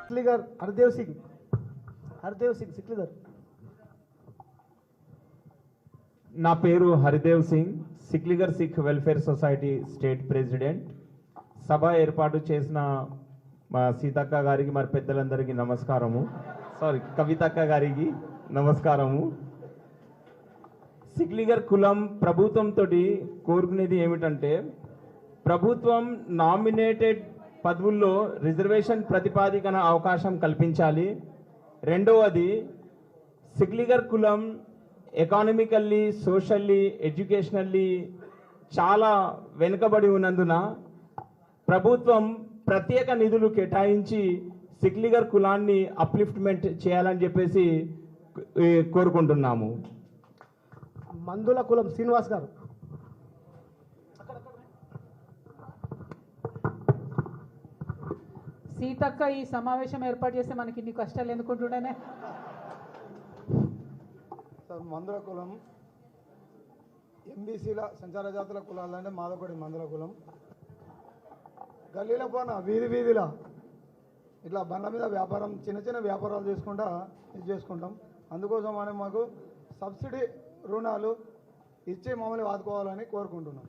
సిక్లిగర్ హర్దేవ్ సింగ్. హర్దేవ్ సింగ్ సిక్లిగర్. నా పేరు Haridev Singh Sikligar Sikh welfare society state president. సభ ఏర్పాటు చేసిన మా సీతక్క గారికి మరి పెద్దలందరికీ నమస్కారము. సారీ కవితక్క గారికి నమస్కారము. సిక్లిగర్ కులం ప్రభుత్వంతో కోరుకునేది ఏమిటంటే ప్రభుత్వం నామినేటెడ్ పదవుల్లో రిజర్వేషన్ ప్రతిపాదికన అవకాశం కల్పించాలి. రెండవది సిగ్లిగర్ కులం ఎకానమికల్లీ సోషల్లీ ఎడ్యుకేషనల్లీ చాలా వెనుకబడి ఉన్నందున ప్రభుత్వం ప్రత్యేక నిధులు కేటాయించి సిగ్లిగర్ కులాన్ని అప్లిఫ్ట్మెంట్ చేయాలని చెప్పేసి కోరుకుంటున్నాము. మందుల కులం శ్రీనివాస్ గారు. సీతక్క ఈ సమావేశం ఏర్పాటు చేస్తే మనకి ఇన్ని కష్టాలు ఎందుకుంటుండేనే సార్ మందుల కులం ఎంబీసీల సంచార జాతుల కులాలంటే మాదొకటి మందుల కులం. గల్లీల పోన వీధి వీధిలా ఇట్లా బండ్ల మీద వ్యాపారం చిన్న చిన్న వ్యాపారాలు చేసుకుంటా ఇది చేసుకుంటాం. అందుకోసం అని మాకు సబ్సిడీ రుణాలు ఇచ్చి మమ్మల్ని ఆదుకోవాలని కోరుకుంటున్నాం.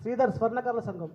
శ్రీధర్ స్వర్ణకర్ల సంఘం.